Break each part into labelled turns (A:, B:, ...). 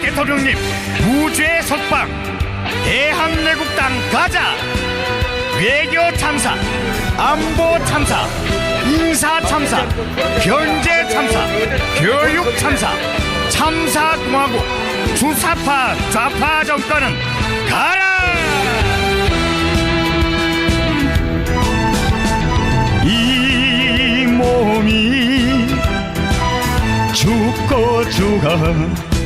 A: 대통령님 무죄 석방 대한민국당 가자 외교 참사 안보 참사 인사 참사 경제 참사 교육 참사 참사 공화국 주사파 좌파 정권은 가라! 이 몸이 죽고 죽어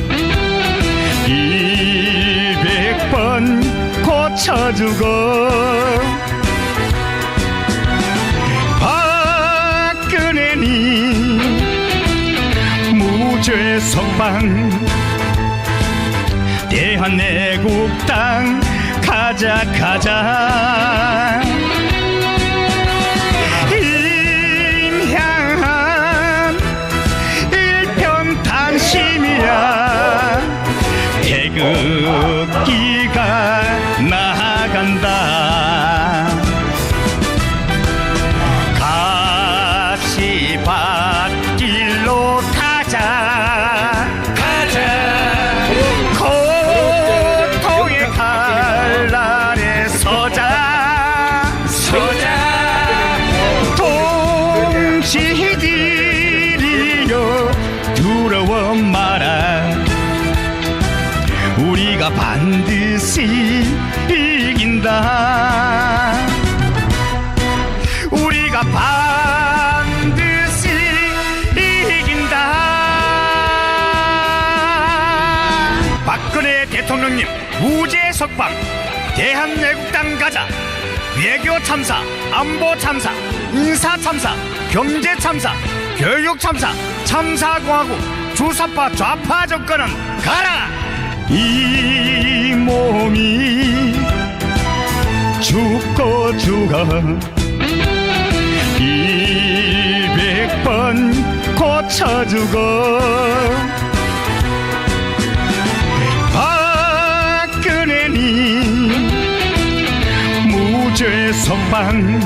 A: 쳐 죽어 박근혜니 무죄 석방 대한애국당 가자 가자 우리가 반드시 이긴다. 우리가 반드시 이긴다. 박근혜 대통령님 무죄 석방 대한애국당 가자 외교 참사 안보 참사 인사 참사 경제 참사 교육 참사 참사공화국 주사파 좌파 정권은 가라 이 몸이 죽고 죽어 이백 번 고쳐 죽어 박근혜니 무죄 석방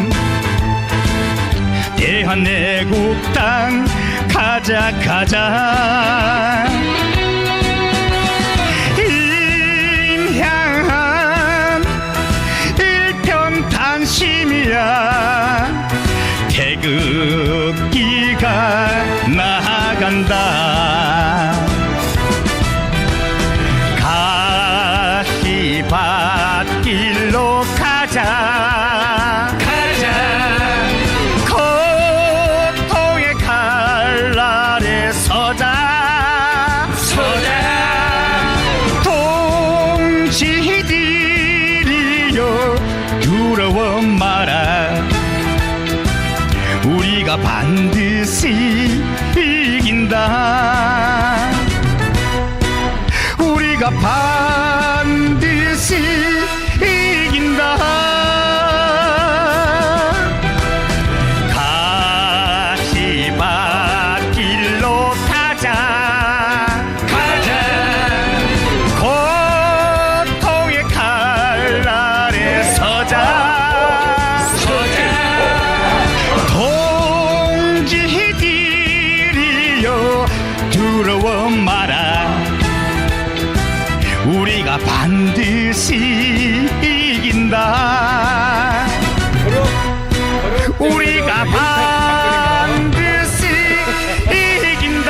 A: 대한애국당 가자 가자 태극기가 나간다. 가시 밭길로 가자. 가자. 고통의 칼날에 서자. 서자. 동지들이여 두려워 마라 우리가 반드시 이긴다. 우리가 반 우리가 반드시 이긴다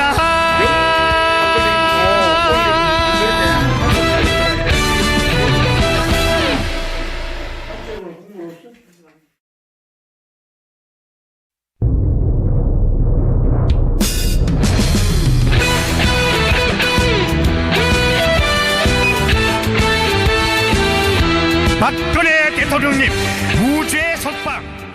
A: 대통령님 무죄 석방